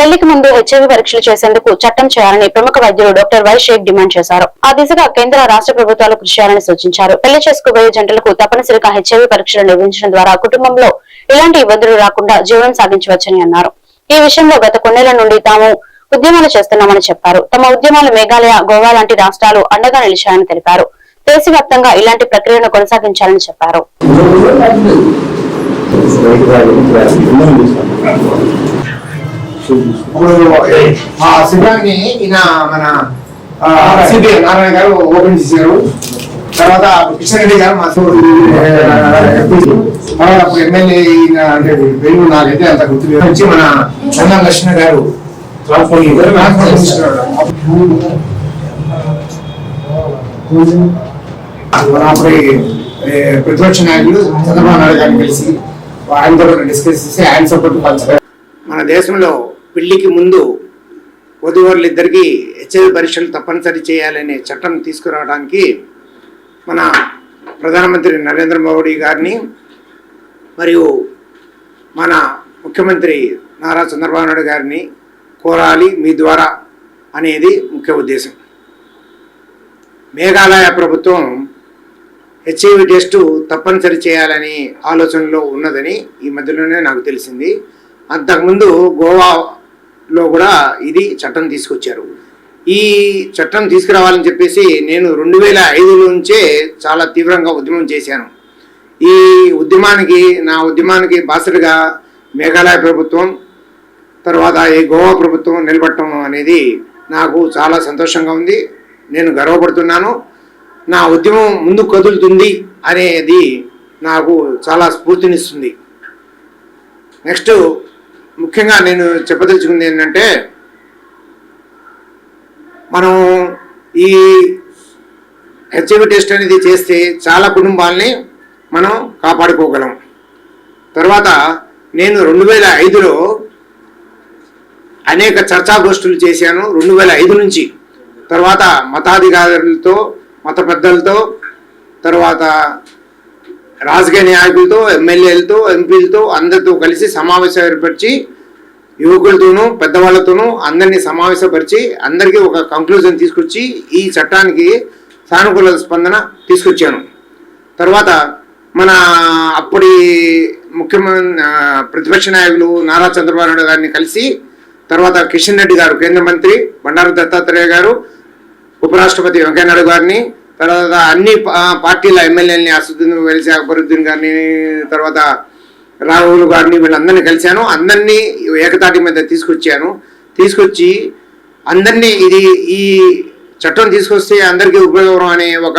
పెళ్ళికి ముందు హెచ్ఐవి పరీక్షలు చేసేందుకు చట్టం చేయాలని ప్రముఖ వైద్యులు డాక్టర్ వై షేక్ డిమాండ్ చేశారు. ఆ దిశగా కేంద్ర రాష్ట్ర ప్రభుత్వాలు కృషి చేయాలని సూచించారు. పెళ్ళి చేసుకోబోయే జంటలకు తప్పనిసరిగా హెచ్ఐవి పరీక్షలు నిర్వహించడం ద్వారా కుటుంబంలో ఎలాంటి ఇబ్బందులు రాకుండా జీవనం సాగించవచ్చని అన్నారు. ఈ విషయంలో గత కొన్నేళ్ళ నుండి తాము ఉద్యమాలు చేస్తున్నామని చెప్పారు. తమ ఉద్యమాలు మేఘాలయ గోవా లాంటి రాష్ట్రాలు అండగా నిలిచాయని తెలిపారు. దేశవ్యాప్తంగా ఇలాంటి ప్రక్రియను కొనసాగించాలని చెప్పారు. ఇప్పుడు ఆ శిబిరాన్ని ఈయన మన సిబిఐ నారాయణ గారు. ఓపెన్ చేశారు. తర్వాత కిషన్ రెడ్డి గారు మా. తర్వాత అప్పుడు ఎమ్మెల్యే ఈయన అంటే పేరు నాకైతే అంత గుర్తు వచ్చి మన చందన్ లక్ష్మణ గారు. అప్పుడు ప్రతిపక్ష నాయకులు చంద్రబాబు నాయుడు గారిని కలిసి ఆయనతో డిస్కస్ చేసి ఆయన సపోర్ట్ పంచారు మన దేశంలో పెళ్ళికి ముందు వధువరులిద్దరికి హెచ్ఐవి పరీక్షలు తప్పనిసరి చేయాలనే చట్టం తీసుకురావడానికి మన ప్రధానమంత్రి నరేంద్ర మోడీ గారిని మరియు మన ముఖ్యమంత్రి నారా చంద్రబాబు నాయుడు గారిని కోరాలి మీ ద్వారా అనేది ముఖ్య ఉద్దేశం. మేఘాలయ ప్రభుత్వం హెచ్ఐవి టెస్టు తప్పనిసరి చేయాలని ఆలోచనలో ఉన్నదని ఈ మధ్యలోనే నాకు తెలిసింది. అంతకుముందు గోవా లో కూడా ఇది చట్టం తీసుకొచ్చారు. ఈ చట్టం తీసుకురావాలని చెప్పేసి నేను రెండు వేల ఐదు నుంచే చాలా తీవ్రంగా ఉద్యమం చేశాను. ఈ ఉద్యమానికి నా ఉద్యమానికి బాసటగా మేఘాలయ ప్రభుత్వం తర్వాత ఈ గోవా ప్రభుత్వం నిలబడటం అనేది నాకు చాలా సంతోషంగా ఉంది. నేను గర్వపడుతున్నాను. నా ఉద్యమం ముందు కదులుతుంది అనేది నాకు చాలా స్ఫూర్తినిస్తుంది. నెక్స్ట్ ముఖ్యంగా నేను చెప్పదలుచుకుంది ఏంటంటే మనం ఈ హెచ్ఐవి టెస్ట్ అనేది చేస్తే చాలా కుటుంబాలని మనం కాపాడుకోగలం. తర్వాత నేను రెండు వేల ఐదులో అనేక చర్చాగోష్ఠులు చేశాను. రెండు వేల ఐదు నుంచి తర్వాత మతాధికారులతో మత పెద్దలతో తర్వాత రాజకీయ నాయకులతో ఎమ్మెల్యేలతో ఎంపీలతో అందరితో కలిసి సమావేశం ఏర్పరిచి యువకులతోనూ పెద్దవాళ్ళతోనూ అందరినీ సమావేశపరిచి అందరికీ ఒక కంక్లూజన్ తీసుకొచ్చి ఈ చట్టానికి సానుకూల స్పందన తీసుకొచ్చాను. తర్వాత మన అప్పటి ముఖ్యమంత్రి ప్రతిపక్ష నాయకులు నారా చంద్రబాబు నాయుడు గారిని కలిసి తర్వాత కిషన్ రెడ్డి గారు కేంద్ర మంత్రి బండారు దత్తాత్రేయ గారు ఉపరాష్ట్రపతి వెంకయ్యనాయుడు గారిని తర్వాత అన్ని పార్టీల ఎమ్మెల్యేలని అసదుద్దీన్ వెలిసి అక్బరుద్దీన్ గారిని తర్వాత రాహుల్ గారిని వీళ్ళందరినీ కలిశాను. అందరినీ ఏకతాటి మీద తీసుకొచ్చాను. తీసుకొచ్చి అందరినీ ఇది ఈ చట్టం తీసుకొస్తే అందరికీ ఉపయోగం అనే ఒక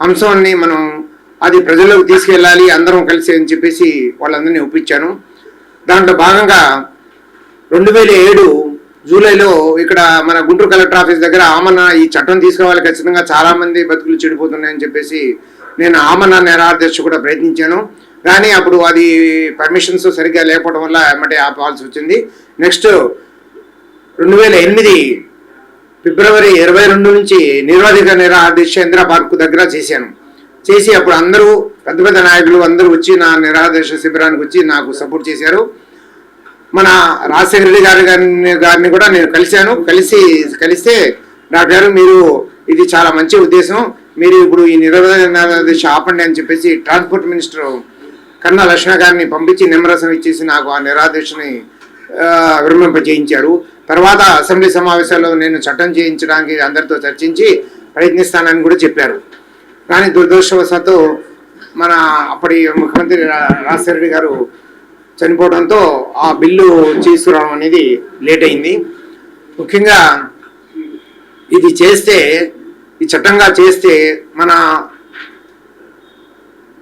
అంశాన్ని మనం అది ప్రజల్లోకి తీసుకెళ్ళాలి అందరం కలిసి అని చెప్పేసి వాళ్ళందరినీ ఒప్పించాను. దాంట్లో భాగంగా రెండు వేల ఏడు జూలైలో ఇక్కడ మన గుంటూరు కలెక్టర్ ఆఫీస్ దగ్గర ఆమన్న ఈ చట్టం తీసుకురావాలి ఖచ్చితంగా చాలా మంది బతుకులు చెడిపోతున్నాయని చెప్పేసి నేను ఆమన్న నిరాదర్శ కూడా ప్రయత్నించాను. కానీ అప్పుడు అది పర్మిషన్స్ సరిగ్గా లేకపోవడం వల్ల ఎమ్మటే ఆపాల్సి వచ్చింది. నెక్స్ట్ రెండు వేల ఎనిమిది ఫిబ్రవరి ఇరవై రెండు నుంచి నిరోధిక నిరాదీక్ష ఇందిరా పార్క్ దగ్గర చేశాను. చేసి అప్పుడు అందరూ పెద్ద పెద్ద నాయకులు అందరూ వచ్చి నా నిరాదీక్ష శిబిరానికి వచ్చి నాకు సపోర్ట్ చేశారు. మన రాజశేఖర రెడ్డి గారి గారిని గారిని కూడా నేను కలిశాను. కలిసి కలిస్తే డాక్టర్ గారు మీరు ఇది చాలా మంచి ఉద్దేశం. మీరు ఇప్పుడు ఈ నిరోధ ఆపండి అని చెప్పేసి ట్రాన్స్పోర్ట్ మినిస్టర్ కన్నా లక్ష్మణ గారిని పంపించి నిమ్మరసం ఇచ్చేసి నాకు ఆ నిరాదేశని విరమింప చేయించారు. తర్వాత అసెంబ్లీ సమావేశాల్లో నేను చట్టం చేయించడానికి అందరితో చర్చించి ప్రయత్నిస్తానని కూడా చెప్పారు. కానీ దురదృష్టవశాత్తు మన అప్పటి ముఖ్యమంత్రి రాజశేఖర రెడ్డి గారు చనిపోవడంతో ఆ బిల్లు తీసుకురావడం అనేది లేట్ అయింది. ముఖ్యంగా ఇది చేస్తే ఈ చట్టంగా చేస్తే మన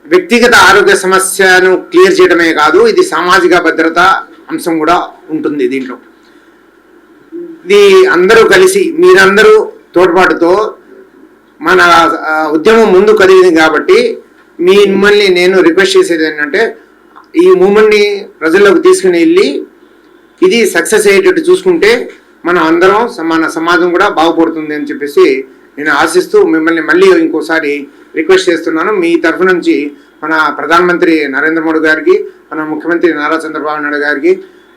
వ్యక్తిగత ఆరోగ్య సమస్యను క్లియర్ చేయడమే కాదు ఇది సామాజిక భద్రత అంశం కూడా ఉంటుంది దీంట్లో. ఇది అందరూ కలిసి మీరందరూ తోడ్పాటుతో మన ఉద్యమం ముందు కదిలింది కాబట్టి మిమ్మల్ని నేను రిక్వెస్ట్ చేసేది ఏంటంటే ఈ మూమెంట్ని ప్రజల్లోకి తీసుకుని వెళ్ళి ఇది సక్సెస్ అయ్యేటట్టు చూసుకుంటే మనం అందరం మన సమాజం కూడా బాగుపడుతుంది అని చెప్పేసి నేను ఆశిస్తూ మిమ్మల్ని మళ్ళీ ఇంకోసారి రిక్వెస్ట్ చేస్తున్నాను. మీ తరఫు నుంచి మన ప్రధానమంత్రి నరేంద్ర మోడీ గారికి మన ముఖ్యమంత్రి నారా చంద్రబాబు నాయుడు గారికి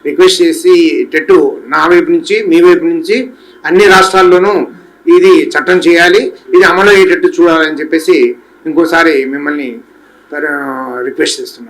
రిక్వెస్ట్ చేసి టెట్టు నా వైపు నుంచి మీ వైపు నుంచి అన్ని రాష్ట్రాల్లోనూ ఇది చట్టం చేయాలి ఇది అమలు అయ్యేటట్టు చూడాలని చెప్పేసి ఇంకోసారి మిమ్మల్ని రిక్వెస్ట్ చేస్తున్నాను.